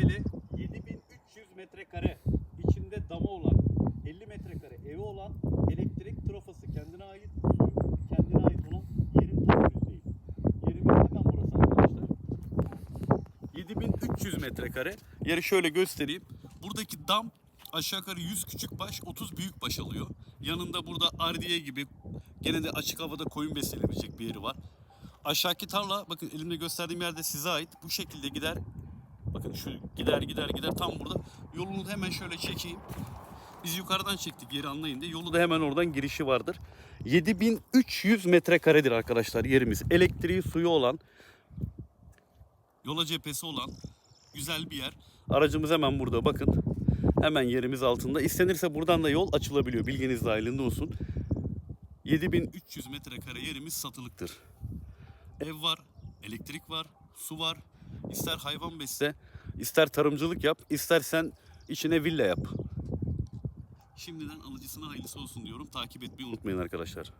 Şubeli 7300 metrekare içinde damı olan 50 metrekare evi olan elektrik trafası kendine ait suyu kendine ait olan yerin tam yüzdeyi. Yerimiz hemen burası arkadaşlar. 7300 metrekare. Yeri şöyle göstereyim. Buradaki dam aşağı yukarı 100 küçük baş 30 büyük baş alıyor. Yanında burada ardiye gibi gene de açık havada koyun beslenebilecek bir yeri var. Aşağıki tarla bakın elimde gösterdiğim yerde size ait. Bu şekilde gider Bakın şu gider gider gider tam burada. Yolunu da hemen şöyle çekeyim. Biz yukarıdan çektik yeri anlayın diye. Yolu da hemen oradan girişi vardır. 7300 metrekaredir arkadaşlar yerimiz. Elektriği, suyu olan, yola cephesi olan güzel bir yer. Aracımız hemen burada bakın. Hemen yerimiz altında. İstenirse buradan da yol açılabiliyor. Bilginiz dahilinde olsun. 7300 metrekare yerimiz satılıktır. Ev var, elektrik var, su var. İster hayvan besle, ister tarımcılık yap, istersen içine villa yap. Şimdiden alıcısına hayırlısı olsun diyorum. Takip etmeyi unutmayın arkadaşlar.